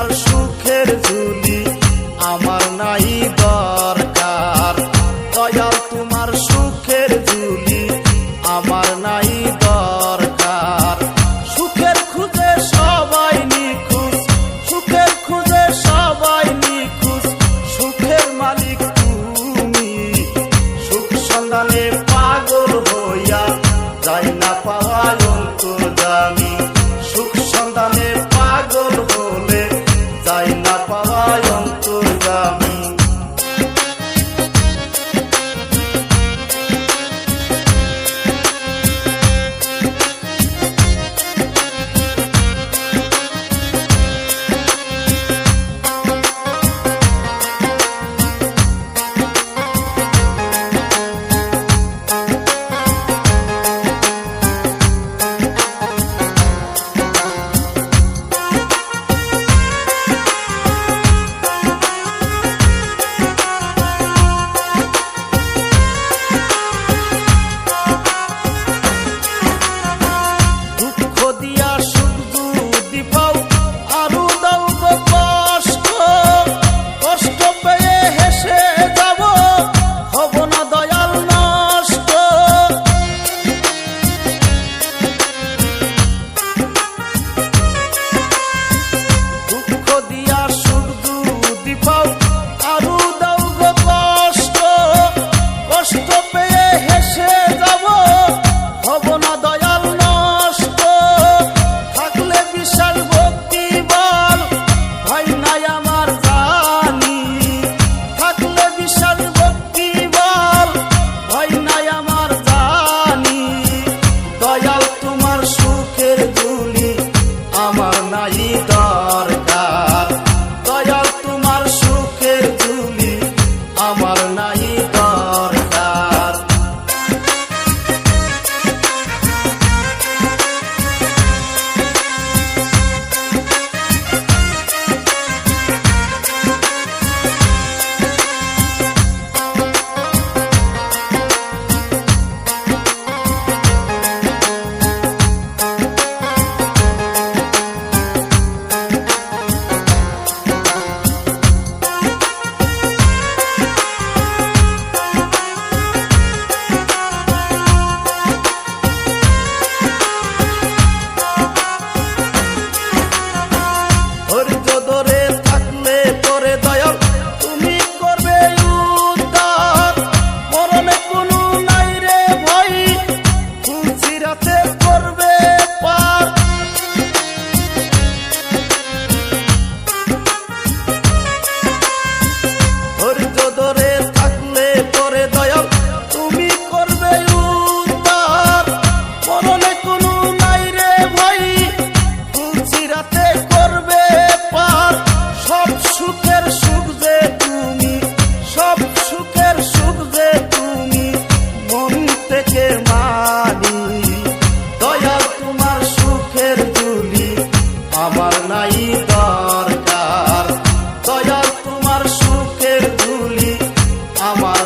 আমার সুখের ঝুলি আমার নাই দরকার। দয়াল তোমার সুখের ঝুলি আমার নাই I'm a